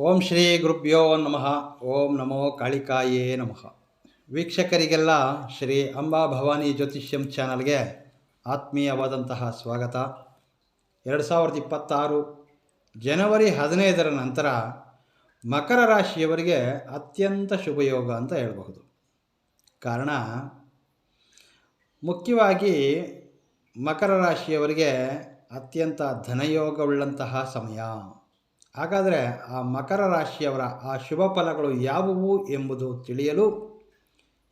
ಓಂ ಶ್ರೀ ಗುರುಭ್ಯೋ ನಮಃ. ಓಂ ನಮೋ ಕಾಳಿಕಾಯೇ ನಮಃ. ವೀಕ್ಷಕರಿಗೆಲ್ಲ ಶ್ರೀ ಅಂಬಾ ಭವಾನಿ ಜ್ಯೋತಿಷ್ಯಂ ಚಾನಲ್ಗೆ ಆತ್ಮೀಯವಾದಂತಹ ಸ್ವಾಗತ. ಎರಡು ಸಾವಿರದ ಇಪ್ಪತ್ತಾರು ಜನವರಿ ಹದಿನೈದರ ನಂತರ ಮಕರ ರಾಶಿಯವರಿಗೆ ಅತ್ಯಂತ ಶುಭಯೋಗ ಅಂತ ಹೇಳಬಹುದು. ಕಾರಣ, ಮುಖ್ಯವಾಗಿ ಮಕರ ರಾಶಿಯವರಿಗೆ ಅತ್ಯಂತ ಧನಯೋಗವುಳ್ಳಂತಹ ಸಮಯ. ಹಾಗಾದರೆ ಆ ಮಕರ ರಾಶಿಯವರ ಆ ಶುಭ ಫಲಗಳು ಯಾವುವು ಎಂಬುದು ತಿಳಿಯಲು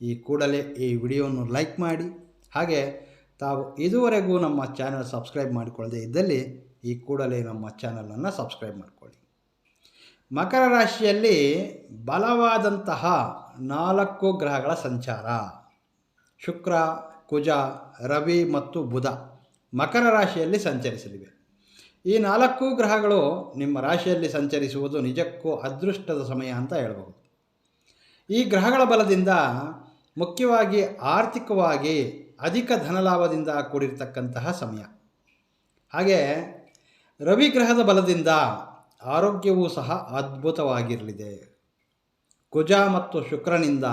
ಈ ಕೂಡಲೇ ಈ ವಿಡಿಯೋವನ್ನು ಲೈಕ್ ಮಾಡಿ. ಹಾಗೆ ತಾವು ಇದುವರೆಗೂ ನಮ್ಮ ಚಾನಲ್ ಸಬ್ಸ್ಕ್ರೈಬ್ ಮಾಡಿಕೊಳ್ಳದೆ ಇದ್ದಲ್ಲಿ ಈ ಕೂಡಲೇ ನಮ್ಮ ಚಾನಲನ್ನು ಸಬ್ಸ್ಕ್ರೈಬ್ ಮಾಡಿಕೊಳ್ಳಿ. ಮಕರ ರಾಶಿಯಲ್ಲಿ ಬಲವಾದಂತಹ ನಾಲ್ಕು ಗ್ರಹಗಳ ಸಂಚಾರ. ಶುಕ್ರ, ಕುಜ, ರವಿ ಮತ್ತು ಬುಧ ಮಕರ ರಾಶಿಯಲ್ಲಿ ಸಂಚರಿಸಲಿವೆ. ಈ ನಾಲ್ಕು ಗ್ರಹಗಳು ನಿಮ್ಮ ರಾಶಿಯಲ್ಲಿ ಸಂಚರಿಸುವುದು ನಿಜಕ್ಕೂ ಅದೃಷ್ಟದ ಸಮಯ ಅಂತ ಹೇಳ್ಬೋದು. ಈ ಗ್ರಹಗಳ ಬಲದಿಂದ ಮುಖ್ಯವಾಗಿ ಆರ್ಥಿಕವಾಗಿ ಅಧಿಕ ಧನಲಾಭದಿಂದ ಕೂಡಿರ್ತಕ್ಕಂತಹ ಸಮಯ. ಹಾಗೆ ರವಿ ಗ್ರಹದ ಬಲದಿಂದ ಆರೋಗ್ಯವೂ ಸಹ ಅದ್ಭುತವಾಗಿರಲಿದೆ. ಕುಜ ಮತ್ತು ಶುಕ್ರನಿಂದ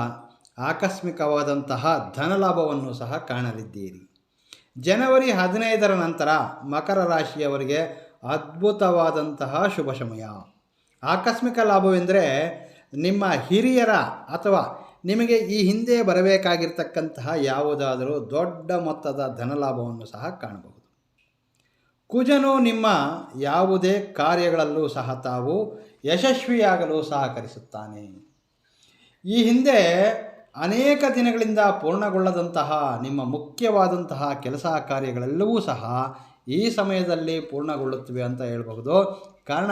ಆಕಸ್ಮಿಕವಾದಂತಹ ಧನಲಾಭವನ್ನು ಸಹ ಕಾಣಲಿದ್ದೀರಿ. ಜನವರಿ ಹದಿನೈದರ ನಂತರ ಮಕರ ರಾಶಿಯವರಿಗೆ ಅದ್ಭುತವಾದಂತಹ ಶುಭ ಸಮಯ ಆಕಸ್ಮಿಕ ಲಾಭವೆಂದರೆ ನಿಮ್ಮ ಹಿರಿಯರ ಅಥವಾ ನಿಮಗೆ ಈ ಹಿಂದೆ ಬರಬೇಕಾಗಿರ್ತಕ್ಕಂತಹ ಯಾವುದಾದರೂ ದೊಡ್ಡ ಮೊತ್ತದ ಧನಲಾಭವನ್ನು ಸಹ ಕಾಣಬಹುದು. ಕುಜನು ನಿಮ್ಮ ಯಾವುದೇ ಕಾರ್ಯಗಳಲ್ಲೂ ಸಹ ತಾವು ಯಶಸ್ವಿಯಾಗಲು ಸಹಕರಿಸುತ್ತಾನೆ. ಈ ಹಿಂದೆ ಅನೇಕ ದಿನಗಳಿಂದ ಪೂರ್ಣಗೊಳ್ಳದಂತಹ ನಿಮ್ಮ ಮುಖ್ಯವಾದಂತಹ ಕೆಲಸ ಕಾರ್ಯಗಳೆಲ್ಲವೂ ಸಹ ಈ ಸಮಯದಲ್ಲಿ ಪೂರ್ಣಗೊಳ್ಳುತ್ತವೆ ಅಂತ ಹೇಳ್ಬಹುದು. ಕಾರಣ,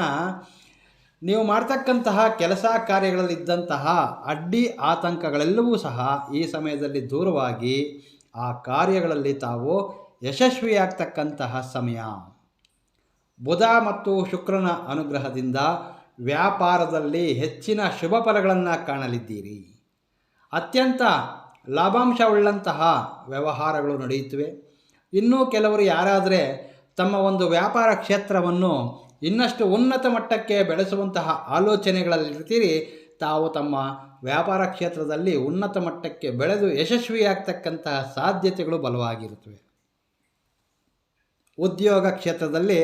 ನೀವು ಮಾಡ್ತಕ್ಕಂತಹ ಕೆಲಸ ಕಾರ್ಯಗಳಲ್ಲಿದ್ದಂತಹ ಅಡ್ಡಿ ಆತಂಕಗಳೆಲ್ಲವೂ ಸಹ ಈ ಸಮಯದಲ್ಲಿ ದೂರವಾಗಿ ಆ ಕಾರ್ಯಗಳಲ್ಲಿ ತಾವು ಯಶಸ್ವಿಯಾಗ್ತಕ್ಕಂತಹ ಸಮಯ. ಬುಧ ಮತ್ತು ಶುಕ್ರನ ಅನುಗ್ರಹದಿಂದ ವ್ಯಾಪಾರದಲ್ಲಿ ಹೆಚ್ಚಿನ ಶುಭ ಫಲಗಳನ್ನು ಕಾಣಲಿದ್ದೀರಿ. ಅತ್ಯಂತ ಲಾಭಾಂಶವುಳ್ಳಂತಹ ವ್ಯವಹಾರಗಳು ನಡೆಯುತ್ತವೆ. ಇನ್ನೂ ಕೆಲವರು ಯಾರಾದರೆ ತಮ್ಮ ಒಂದು ವ್ಯಾಪಾರ ಕ್ಷೇತ್ರವನ್ನು ಇನ್ನಷ್ಟು ಉನ್ನತ ಮಟ್ಟಕ್ಕೆ ಬೆಳೆಸುವಂತಹ ಆಲೋಚನೆಗಳಲ್ಲಿರ್ತೀರಿ, ತಾವು ತಮ್ಮ ವ್ಯಾಪಾರ ಕ್ಷೇತ್ರದಲ್ಲಿ ಉನ್ನತ ಮಟ್ಟಕ್ಕೆ ಬೆಳೆದು ಯಶಸ್ವಿಯಾಗ್ತಕ್ಕಂತಹ ಸಾಧ್ಯತೆಗಳು ಬಲವಾಗಿರುತ್ತವೆ. ಉದ್ಯೋಗ ಕ್ಷೇತ್ರದಲ್ಲಿ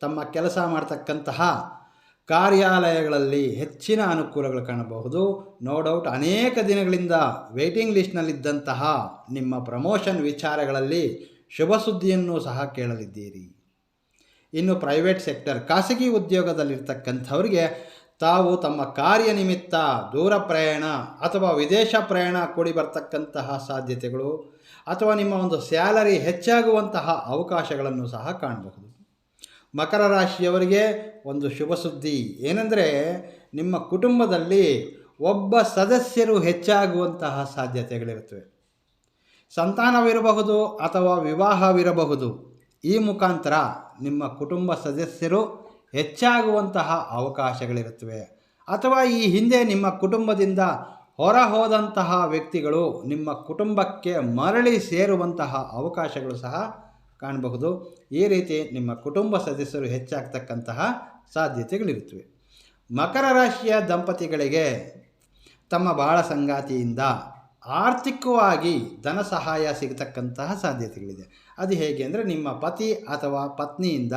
ತಮ್ಮ ಕೆಲಸ ಮಾಡ್ತಕ್ಕಂತಹ ಕಾರ್ಯಾಲಯಗಳಲ್ಲಿ ಹೆಚ್ಚಿನ ಅನುಕೂಲಗಳು ಕಾಣಬಹುದು. ನೋ ಡೌಟ್ ಅನೇಕ ದಿನಗಳಿಂದ ವೇಟಿಂಗ್ ಲಿಸ್ಟ್ನಲ್ಲಿದ್ದಂತಹ ನಿಮ್ಮ ಪ್ರಮೋಷನ್ ವಿಚಾರಗಳಲ್ಲಿ ಶುಭ ಸುದ್ದಿಯನ್ನು ಸಹ ಕೇಳಲಿದ್ದೀರಿ. ಇನ್ನು ಪ್ರೈವೇಟ್ ಸೆಕ್ಟರ್ ಖಾಸಗಿ ಉದ್ಯೋಗದಲ್ಲಿರ್ತಕ್ಕಂಥವ್ರಿಗೆ ತಾವು ತಮ್ಮ ಕಾರ್ಯನಿಮಿತ್ತ ದೂರ ಪ್ರಯಾಣ ಅಥವಾ ವಿದೇಶ ಪ್ರಯಾಣ ಕೂಡಿ ಬರ್ತಕ್ಕಂತಹ ಸಾಧ್ಯತೆಗಳು ಅಥವಾ ನಿಮ್ಮ ಒಂದು ಸ್ಯಾಲರಿ ಹೆಚ್ಚಾಗುವಂತಹ ಅವಕಾಶಗಳನ್ನು ಸಹ ಕಾಣಬಹುದು. ಮಕರ ರಾಶಿಯವರಿಗೆ ಒಂದು ಶುಭ ಸುದ್ದಿ ಏನೆಂದರೆ ನಿಮ್ಮ ಕುಟುಂಬದಲ್ಲಿ ಒಬ್ಬ ಸದಸ್ಯರು ಹೆಚ್ಚಾಗುವಂತಹ ಸಾಧ್ಯತೆಗಳಿರುತ್ತವೆ. ಸಂತಾನವಿರಬಹುದು ಅಥವಾ ವಿವಾಹವಿರಬಹುದು, ಈ ಮುಖಾಂತರ ನಿಮ್ಮ ಕುಟುಂಬ ಸದಸ್ಯರು ಹೆಚ್ಚಾಗುವಂತಹ ಅವಕಾಶಗಳಿರುತ್ತವೆ. ಅಥವಾ ಈ ಹಿಂದೆ ನಿಮ್ಮ ಕುಟುಂಬದಿಂದ ಹೊರ ಹೋದಂತಹ ವ್ಯಕ್ತಿಗಳು ನಿಮ್ಮ ಕುಟುಂಬಕ್ಕೆ ಮರಳಿ ಸೇರುವಂತಹ ಅವಕಾಶಗಳು ಸಹ ಕಾಣಬಹುದು. ಈ ರೀತಿ ನಿಮ್ಮ ಕುಟುಂಬ ಸದಸ್ಯರು ಹೆಚ್ಚಾಗ್ತಕ್ಕಂತಹ ಸಾಧ್ಯತೆಗಳಿರುತ್ತವೆ. ಮಕರ ರಾಶಿಯ ದಂಪತಿಗಳಿಗೆ ತಮ್ಮ ಬಾಳ ಸಂಗಾತಿಯಿಂದ ಆರ್ಥಿಕವಾಗಿ ಧನ ಸಹಾಯ ಸಿಗತಕ್ಕಂತಹ ಸಾಧ್ಯತೆಗಳಿದೆ. ಅದು ಹೇಗೆ ಅಂದರೆ ನಿಮ್ಮ ಪತಿ ಅಥವಾ ಪತ್ನಿಯಿಂದ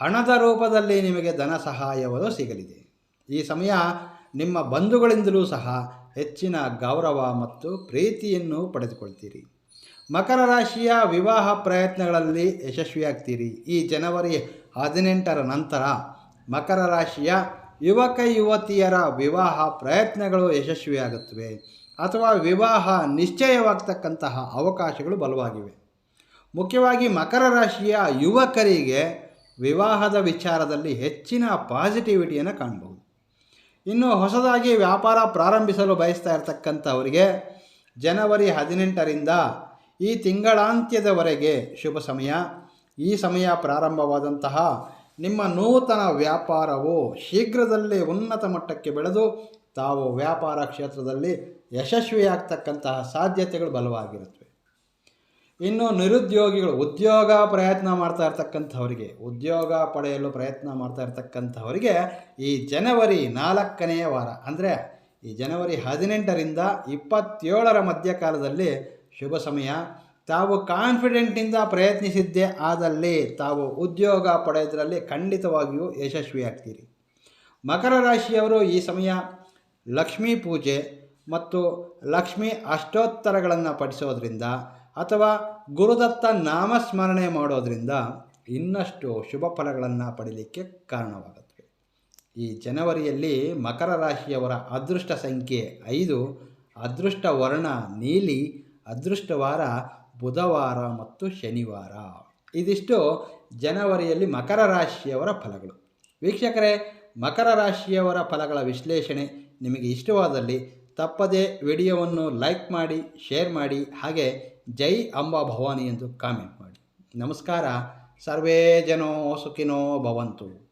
ಹಣದ ರೂಪದಲ್ಲಿ ನಿಮಗೆ ಧನ ಸಹಾಯವನ್ನು ಸಿಗಲಿದೆ. ಈ ಸಮಯ ನಿಮ್ಮ ಬಂಧುಗಳಿಂದಲೂ ಸಹ ಹೆಚ್ಚಿನ ಗೌರವ ಮತ್ತು ಪ್ರೀತಿಯನ್ನು ಪಡೆದುಕೊಳ್ತೀರಿ. ಮಕರ ರಾಶಿಯ ವಿವಾಹ ಪ್ರಯತ್ನಗಳಲ್ಲಿ ಯಶಸ್ವಿಯಾಗ್ತೀರಿ. ಈ ಜನವರಿ ಹದಿನೆಂಟರ ನಂತರ ಮಕರ ರಾಶಿಯ ಯುವಕ ಯುವತಿಯರ ವಿವಾಹ ಪ್ರಯತ್ನಗಳು ಯಶಸ್ವಿಯಾಗುತ್ತವೆ. ಅಥವಾ ವಿವಾಹ ನಿಶ್ಚಯವಾಗ್ತಕ್ಕಂತಹ ಅವಕಾಶಗಳು ಬಲವಾಗಿವೆ. ಮುಖ್ಯವಾಗಿ ಮಕರ ರಾಶಿಯ ಯುವಕರಿಗೆ ವಿವಾಹದ ವಿಚಾರದಲ್ಲಿ ಹೆಚ್ಚಿನ ಪಾಸಿಟಿವಿಟಿಯನ್ನು ಕಾಣಬಹುದು. ಇನ್ನು ಹೊಸದಾಗಿ ವ್ಯಾಪಾರ ಪ್ರಾರಂಭಿಸಲು ಬಯಸ್ತಾ ಇರತಕ್ಕಂಥವರಿಗೆ ಜನವರಿ ಹದಿನೆಂಟರಿಂದ ಈ ತಿಂಗಳಾಂತ್ಯದವರೆಗೆ ಶುಭ ಸಮಯ. ಈ ಸಮಯ ಪ್ರಾರಂಭವಾದಂತಹ ನಿಮ್ಮ ನೂತನ ವ್ಯಾಪಾರವು ಶೀಘ್ರದಲ್ಲೇ ಉನ್ನತ ಮಟ್ಟಕ್ಕೆ ಬೆಳೆದು ತಾವು ವ್ಯಾಪಾರ ಕ್ಷೇತ್ರದಲ್ಲಿ ಯಶಸ್ವಿಯಾಗ್ತಕ್ಕಂತಹ ಸಾಧ್ಯತೆಗಳು ಬಲವಾಗಿರುತ್ತವೆ. ಇನ್ನು ನಿರುದ್ಯೋಗಿಗಳು ಉದ್ಯೋಗ ಪ್ರಯತ್ನ ಮಾಡ್ತಾ ಇರ್ತಕ್ಕಂಥವರಿಗೆ, ಉದ್ಯೋಗ ಪಡೆಯಲು ಪ್ರಯತ್ನ ಮಾಡ್ತಾ ಇರ್ತಕ್ಕಂಥವರಿಗೆ ಈ ಜನವರಿ ನಾಲ್ಕನೆಯ ವಾರ, ಅಂದರೆ ಈ ಜನವರಿ ಹದಿನೆಂಟರಿಂದ ಇಪ್ಪತ್ತೇಳರ ಮಧ್ಯಕಾಲದಲ್ಲಿ ಶುಭ ಸಮಯ. ತಾವು ಕಾನ್ಫಿಡೆಂಟಿಂದ ಪ್ರಯತ್ನಿಸಿದ್ದೇ ಆದಲ್ಲಿ ತಾವು ಉದ್ಯೋಗ ಪಡೆಯೋದರಲ್ಲಿ ಖಂಡಿತವಾಗಿಯೂ ಯಶಸ್ವಿಯಾಗ್ತೀರಿ. ಮಕರ ರಾಶಿಯವರು ಈ ಸಮಯ ಲಕ್ಷ್ಮೀ ಪೂಜೆ ಮತ್ತು ಲಕ್ಷ್ಮೀ ಅಷ್ಟೋತ್ತರಗಳನ್ನು ಪಠಿಸೋದ್ರಿಂದ ಅಥವಾ ಗುರುದತ್ತ ನಾಮಸ್ಮರಣೆ ಮಾಡೋದರಿಂದ ಇನ್ನಷ್ಟು ಶುಭ ಫಲಗಳನ್ನು ಪಡೀಲಿಕ್ಕೆ ಕಾರಣವಾಗುತ್ತೆ. ಈ ಜನವರಿಯಲ್ಲಿ ಮಕರ ರಾಶಿಯವರ ಅದೃಷ್ಟ ಸಂಖ್ಯೆ ಐದು, ಅದೃಷ್ಟ ವರ್ಣ ನೀಲಿ ಅದೃಷ್ಟವಾರ ಬುಧವಾರ ಮತ್ತು ಶನಿವಾರ. ಇದಿಷ್ಟು ಜನವರಿಯಲ್ಲಿ ಮಕರ ರಾಶಿಯವರ ಫಲಗಳು. ವೀಕ್ಷಕರೇ, ಮಕರ ರಾಶಿಯವರ ಫಲಗಳ ವಿಶ್ಲೇಷಣೆ ನಿಮಗೆ ಇಷ್ಟವಾದಲ್ಲಿ ತಪ್ಪದೇ ವಿಡಿಯೋವನ್ನು ಲೈಕ್ ಮಾಡಿ, ಶೇರ್ ಮಾಡಿ, ಹಾಗೆ ಜೈ ಅಂಬಾ ಭವಾನಿ ಎಂದು ಕಾಮೆಂಟ್ ಮಾಡಿ. ನಮಸ್ಕಾರ. ಸರ್ವೇ ಜನೋ ಸುಖಿನೋ ಭವಂತು.